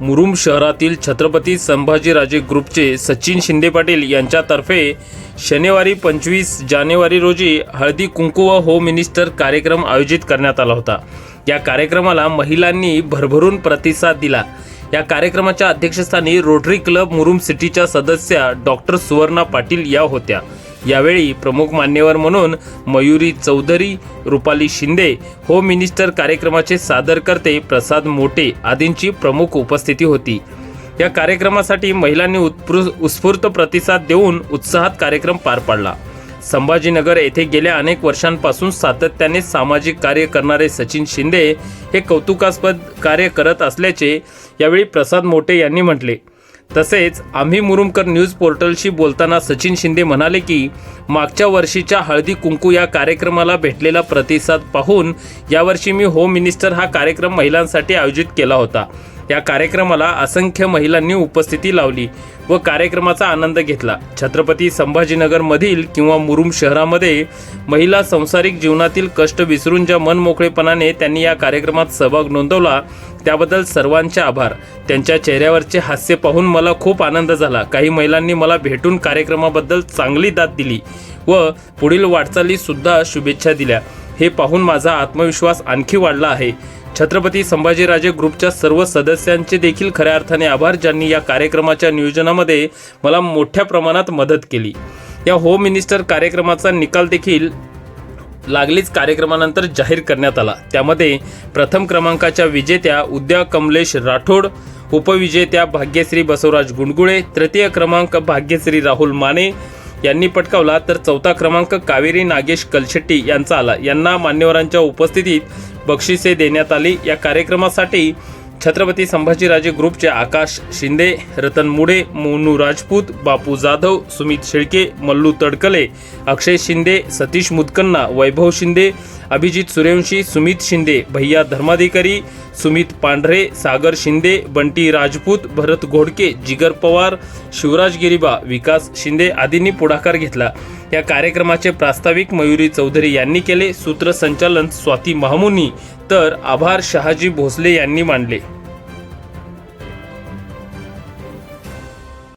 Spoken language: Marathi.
मुरुम शहरातील छत्रपती संभाजीराजे ग्रुपचे सचिन शिंदे पाटील यांच्यातर्फे शनिवारी पंचवीस जानेवारी रोजी हळदी कुंकू व होम मिनिस्टर कार्यक्रम आयोजित करण्यात आला होता. या कार्यक्रमाला महिलांनी भरभरून प्रतिसाद दिला. या कार्यक्रमाच्या अध्यक्षस्थानी रोटरी क्लब मुरुम सिटीच्या सदस्या डॉक्टर सुवर्णा पाटील या होत्या. यावेळी प्रमुख मान्यवर म्हणून मयुरी चौधरी रुपाली शिंदे होम मिनिस्टर कार्यक्रमाचे सादरकर्ते प्रसाद मोटे आदींची प्रमुख उपस्थिती होती. या कार्यक्रमासाठी महिलांनी उत्पृ उत्स्फूर्त प्रतिसाद देऊन उत्साहात कार्यक्रम पार पाडला. संभाजीनगर येथे गेल्या अनेक वर्षांपासून सातत्याने सामाजिक कार्य करणारे सचिन शिंदे हे कौतुकास्पद कार्य करत असल्याचे यावेळी प्रसाद मोटे यांनी म्हटले. तसेच आम्ही मुरुमकर न्यूज पोर्टलशी बोलताना सचिन शिंदे म्हणाले की मागच्या वर्षीच्या हळदी कुंकू या कार्यक्रमाला भेटलेला प्रतिसाद पाहून यावर्षी मी होम मिनिस्टर हा कार्यक्रम महिलांसाठी आयोजित केला होता. या कार्यक्रमाला असंख्य महिलांनी उपस्थिती लावली व कार्यक्रमाचा आनंद घेतला. छत्रपती संभाजीनगरमधील किंवा मुरुम शहरामध्ये महिला संसारिक जीवनातील कष्ट विसरून ज्या मनमोकळेपणाने त्यांनी या कार्यक्रमात सहभाग नोंदवला त्याबद्दल सर्वांचे आभार. त्यांच्या चेहऱ्यावरचे हास्य पाहून मला खूप आनंद झाला. काही महिलांनी मला भेटून कार्यक्रमाबद्दल चांगली दाद दिली व पुढील वाटचालीसुद्धा शुभेच्छा दिल्या. हे पाहून माझा आत्मविश्वास आणखी वाढला आहे. छत्रपती संभाजीराजे ग्रुपच्या सर्व सदस्यांचे देखील खऱ्या अर्थाने आभार ज्यांनी या कार्यक्रमाच्या नियोजनामध्ये मला मोठ्या प्रमाणात मदत केली. या होम मिनिस्टर कार्यक्रमाचा निकाल देखील लागलीच कार्यक्रमानंतर जाहीर करण्यात आला. त्यामध्ये प्रथम क्रमांकाच्या विजेत्या उद्या कमलेश राठोड उपविजेत्या भाग्यश्री बसवराज गुणगुळे तृतीय क्रमांक भाग्यश्री राहुल माने यांनी पटकावला तर चौथा क्रमांक कावेरी नागेश कलशेट्टी यांचा आला. यांना मान्यवरांच्या उपस्थितीत बक्षिसे देण्यात आली. या कार्यक्रमासाठी छत्रपती संभाजीराजे ग्रुपचे आकाश शिंदे रतन मुडे मोनू राजपूत बापू जाधव सुमित शेळके मल्लू तडकले अक्षय शिंदे सतीश मुदकन्ना वैभव शिंदे अभिजित सूर्यवंशी सुमित शिंदे भैया धर्माधिकारी सुमित पांढरे सागर शिंदे बंटी राजपूत भरत घोडके जिगर पवार शिवराज गिरिबा विकास शिंदे आदींनी पुढाकार घेतला. या कार्यक्रमाचे प्रास्ताविक मयुरी चौधरी यांनी केले. सूत्रसंचालन स्वाती महामुनी तर आभार शहाजी भोसले यांनी मांडले